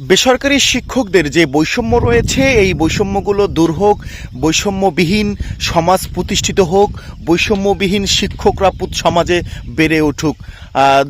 বেসরকারি শিক্ষকদের যে বৈষম্য রয়েছে, এই বৈষম্যগুলো দূর হোক, বৈষম্যবিহীন সমাজ প্রতিষ্ঠিত হোক, বৈষম্যবিহীন শিক্ষকরা সমাজে বেড়ে উঠুক।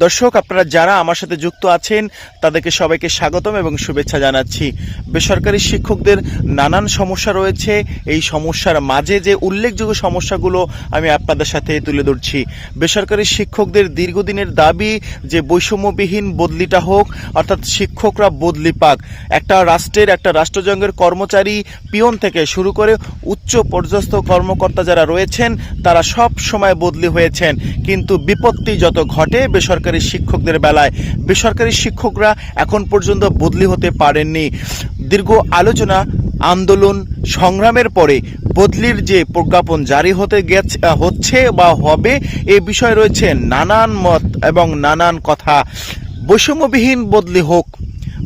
দর্শক, আপনারা যারা আমার সাথে যুক্ত আছেন, তাদেরকে সবাইকে স্বাগতম এবং শুভেচ্ছা জানাচ্ছি। বেসরকারি শিক্ষকদের নানান সমস্যা রয়েছে। এই সমস্যার মাঝে যে উল্লেখযোগ্য সমস্যাগুলো আমি আপনাদের সাথে তুলে ধরছি। বেসরকারি শিক্ষকদের দীর্ঘদিনের দাবি যে বৈষম্যবিহীন বদলিটা হোক, অর্থাৎ শিক্ষকরা বদলি পাক। একটা রাষ্ট্রের, একটা রাষ্ট্রযঙ্গের কর্মচারী পিয়ন থেকে শুরু করে উচ্চ পর্যস্ত কর্মকর্তা যারা রয়েছেন, তারা সব সময় বদলি হয়েছেন। কিন্তু বিপত্তি যত ঘটে বেসরকারি শিক্ষকদের বেলায়। বেসরকারি শিক্ষকরা এখন পর্যন্ত বদলি হতে পারেননি। দীর্ঘ আলোচনা, আন্দোলন, সংগ্রামের পরে বদলির যে প্রজ্ঞাপন জারি হতে গেছে, হচ্ছে বা হবে এ বিষয়ে রয়েছে নানান মত এবং নানান কথা। বৈষম্যবিহীন বদলি হোক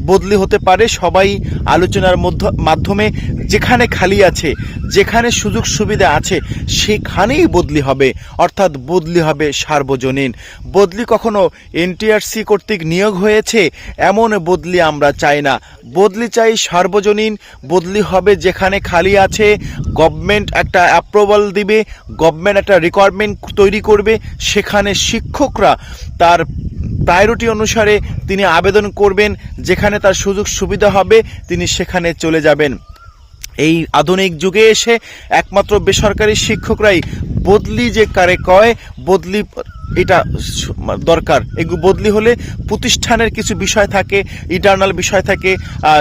বদলি হতে পারে সবাই আলোচনার মধ্য- মাধ্যমে যেখানে খালি আছে, যেখানে সুযোগ সুবিধা আছে, সেখানেই বদলি হবে। অর্থাৎ বদলি হবে সার্বজনীন। বদলি কখনো এনটিআরসি কর্তৃক নিয়োগ হয়েছে, এমন বদলি আমরা চাই না। বদলি চাই সার্বজনীন, বদলি হবে যেখানে খালি আছে, গভর্নমেন্ট একটা অ্যাপ্রুভাল দিবে, গভর্নমেন্ট একটা রিকোয়ারমেন্ট তৈরি করবে, সেখানে শিক্ষকরা তার প্রায়োরিটি অনুসারে তিনি আবেদন করবেন, যেখানে তার সুযোগ সুবিধা হবে, তিনি সেখানে চলে যাবেন। এই আধুনিক যুগে এসে একমাত্র বেসরকারি শিক্ষকরাই বদলি যে কারে কয় বদলি, এটা দরকার। এগুলো বদলি হলে প্রতিষ্ঠানের কিছু বিষয় থাকে ইন্টারনাল বিষয় থাকে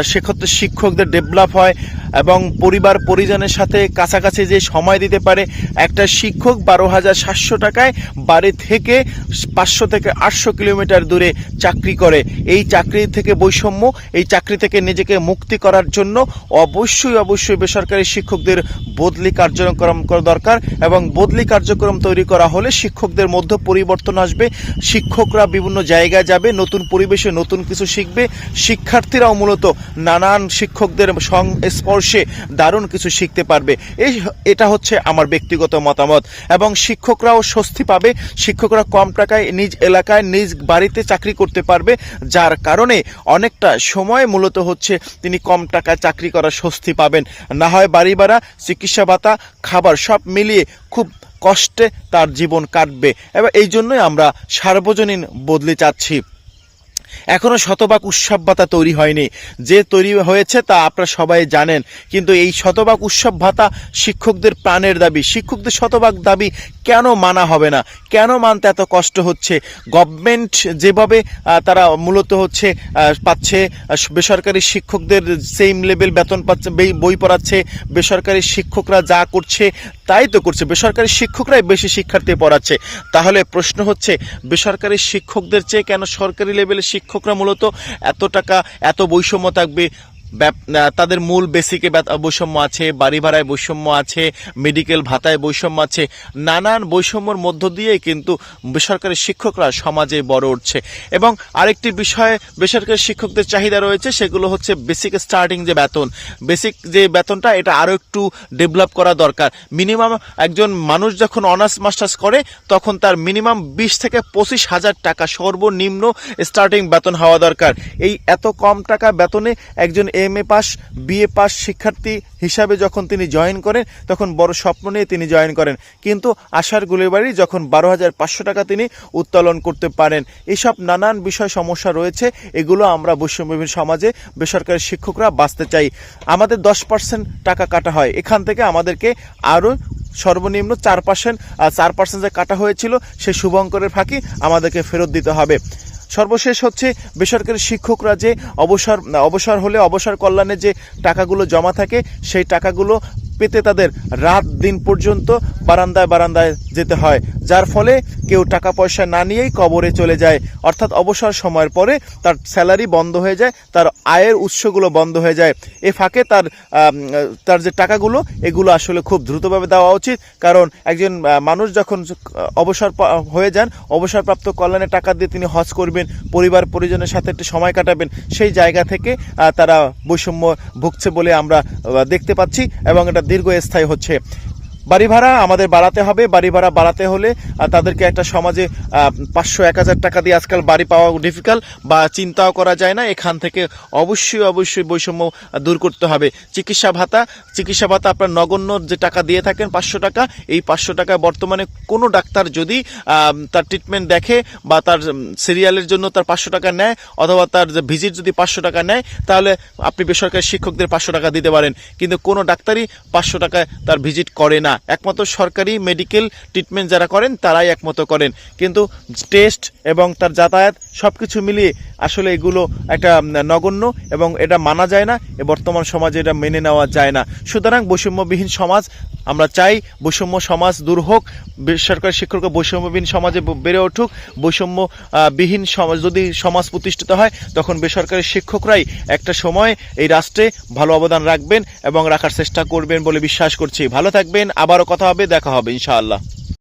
সেক্ষেত্রে শিক্ষকদের ডেভেলপ হয় এবং পরিবার, পরিজনের সাথে কাছাকাছি যে সময় দিতে পারে, একটা শিক্ষক বারো হাজার সাতশো টাকায় বাড়ি থেকে পাঁচশো থেকে আটশো কিলোমিটার দূরে চাকরি করে। এই চাকরি থেকে বৈষম্য, এই চাকরি থেকে নিজেকে মুক্তি করার জন্য অবশ্যই অবশ্যই বেসরকারি শিক্ষকদের বদলি কার্যক্রম করা দরকার এবং বদলি কার্যক্রম তৈরি করা হলে শিক্ষকদের মধ্যে পরিবর্তন আসবে, শিক্ষকরা বিভিন্ন জায়গায় যাবে, নতুন পরিবেশে নতুন কিছু শিখবে, শিক্ষার্থীরাও মূলত নানান শিক্ষকদের সংস্পর্শে দারুণ কিছু শিখতে পারবে। এই এটা হচ্ছে আমার ব্যক্তিগত মতামত। এবং শিক্ষকরাও স্বস্তি পাবে, শিক্ষকরা কম টাকায় নিজ এলাকায় নিজ বাড়িতে চাকরি করতে পারবে, যার কারণে অনেকটা সময় মূলত হচ্ছে তিনি কম টাকায় চাকরি করার স্বস্তি পাবেন। না হয় বাড়ি ভাড়া, চিকিৎসা ভাতা, খাবার সব মিলিয়ে খুব কষ্টে তার জীবন কাটবে। এবং এই জন্যই আমরা সার্বজনীন বদলি চাচ্ছি। এখনও শতভাগ উৎসব ভাতা তৈরি হয়নি। যে তৈরি হয়েছে তা আপনারা সবাই জানেন, কিন্তু এই শতভাগ উৎসব ভাতা শিক্ষকদের প্রাণের দাবি। শিক্ষকদের শতভাগ দাবি কেন মানা হবে না? কেন মানতে এত কষ্ট হচ্ছে? গভর্নমেন্ট যেভাবে তারা মূলত হচ্ছে পাচ্ছে বেসরকারি শিক্ষকদের সেম লেভেল বেতন পাচ্ছে, বই পড়াচ্ছে, বেসরকারি শিক্ষকরা যা করছে তাই তো করছে, বেসরকারি শিক্ষকরাই বেশি শিক্ষার্থী পড়াচ্ছে। তাহলে প্রশ্ন হচ্ছে, বেসরকারি শিক্ষকদের চেয়ে কেন সরকারি লেভেলের শিক্ষকরা মূলত এত টাকা, এত বৈষম্য থাকবে? তাদের মূল বেসিকে বৈষম্য আছে, বাড়ি ভাড়ায় বৈষম্য আছে মেডিকেল ভাতায় বৈষম্য আছে, নানান বৈষম্যর মধ্য দিয়ে কিন্তু বেসরকারি শিক্ষকরা সমাজে বড় উঠছে। এবং আরেকটি বিষয়ে বেসরকারি শিক্ষকদের চাহিদা রয়েছে, সেগুলো হচ্ছে বেসিক স্টার্টিং যে বেতন। বেসিক যে বেতনটা, এটা আরও একটু ডেভেলপ করা দরকার। মিনিমাম একজন মানুষ যখন অনার্স মাস্টার্স করে, তখন তার মিনিমাম বিশ থেকে পঁচিশ হাজার টাকা সর্বনিম্ন স্টার্টিং বেতন হওয়া দরকার। এই এত কম টাকা বেতনে একজন M A pass BA pass শিক্ষার্থী হিসাবে যখন তিনি জয়েন করেন, তখন বড় স্বপ্ন নিয়ে তিনি জয়েন করেন। কিন্তু আশার গুলিবাড়ি যখন বারো হাজার পাঁচশো টাকা তিনি উত্তোলন করতে পারেন। এসব নানান বিষয় সমস্যা রয়েছে, এগুলো আমরা বৈষম্যবিহীন সমাজে বেসরকারি শিক্ষকরা বাঁচতে চাই। আমাদের দশ পার্সেন্ট টাকা কাটা হয়। এখান থেকে আমাদেরকে আরও সর্বনিম্ন চার পার্সেন্ট চার পার্সেন্ট যে কাটা হয়েছিল, সেই শুভঙ্করের ফাঁকি আমাদেরকে ফেরত দিতে হবে। সর্বশেষ হচ্ছে বেসরকারি শিক্ষকরা যে অবসর অবসর হলে অবসর কল্যাণে যে টাকাগুলো জমা থাকে, সেই টাকাগুলো পেতে তাদের রাত দিন পর্যন্ত বারান্দায় বারান্দায় যেতে হয়। যার ফলে কেউ টাকা পয়সা না নিয়েই কবরে চলে যায়। অর্থাৎ অবসর সময়ের পরে তার স্যালারি বন্ধ হয়ে যায়, তার আয়ের উৎসগুলো বন্ধ হয়ে যায়। এ ফাঁকে তার তার যে টাকাগুলো, এগুলো আসলে খুব দ্রুতভাবে দেওয়া উচিত। কারণ একজন মানুষ যখন অবসর হয়ে যান, অবসরপ্রাপ্ত কল্যাণে টাকা দিয়ে তিনি হজ করবেন, পরিবার পরিজনের সাথে একটু সময় কাটাবেন, সেই জায়গা থেকে তারা বৈষম্য ভুগছে বলে আমরা দেখতে পাচ্ছি এবং এটা দীর্ঘস্থায়ী হচ্ছে বাড়ি ভাড়া আমাদের বাড়াতে হবে বাড়ি ভাড়া বাড়াতে হলে তাদেরকে একটা সমাজে পাঁচশো, এক হাজার টাকা দিয়ে আজকাল বাড়ি পাওয়া ডিফিকাল্ট বা চিন্তাও করা যায় না, এখান থেকে অবশ্যই অবশ্যই বৈষম্য দূর করতে হবে। চিকিৎসা ভাতা চিকিৎসা ভাতা আপনার নগণ্য যে টাকা দিয়ে থাকেন, পাঁচশো টাকা, এই পাঁচশো টাকা বর্তমানে কোনো ডাক্তার যদি তার ট্রিটমেন্ট দেখে বা তার সিরিয়ালের জন্য তার পাঁচশো টাকা নেয় অথবা তার ভিজিট যদি পাঁচশো টাকা নেয়, তাহলে আপনি বেসরকারি শিক্ষকদের পাঁচশো টাকা দিতে পারেন। কিন্তু কোনো ডাক্তারই পাঁচশো টাকায় তার ভিজিট করে না। একমাত্র সরকারি মেডিকেল ট্রিটমেন্ট যারা করেন, তারাই একমত করেন। কিন্তু টেস্ট এবং তার যাতায়াত সব কিছু মিলিয়ে আসলে এগুলো একটা নগণ্য এবং এটা মানা যায় না বর্তমান সমাজে এটা মেনে নেওয়া যায় না। সুতরাং বৈষম্যবিহীন সমাজ, আমরা চাই বৈষম্য সমাজ দূর হোক, বেসরকারি শিক্ষকরা বৈষম্যবিহীন সমাজে বেড়ে উঠুক। বৈষম্য বিহীন সমাজ, যদি সমাজ প্রতিষ্ঠিত হয়, তখন বেসরকারি শিক্ষকরাই একটা সময় এই রাষ্ট্রে ভালো অবদান রাখবেন এবং রাখার চেষ্টা করবেন বলে বিশ্বাস করছি। ভালো থাকবেন আবারও কথা হবে দেখা হবে ইনশাআল্লাহ।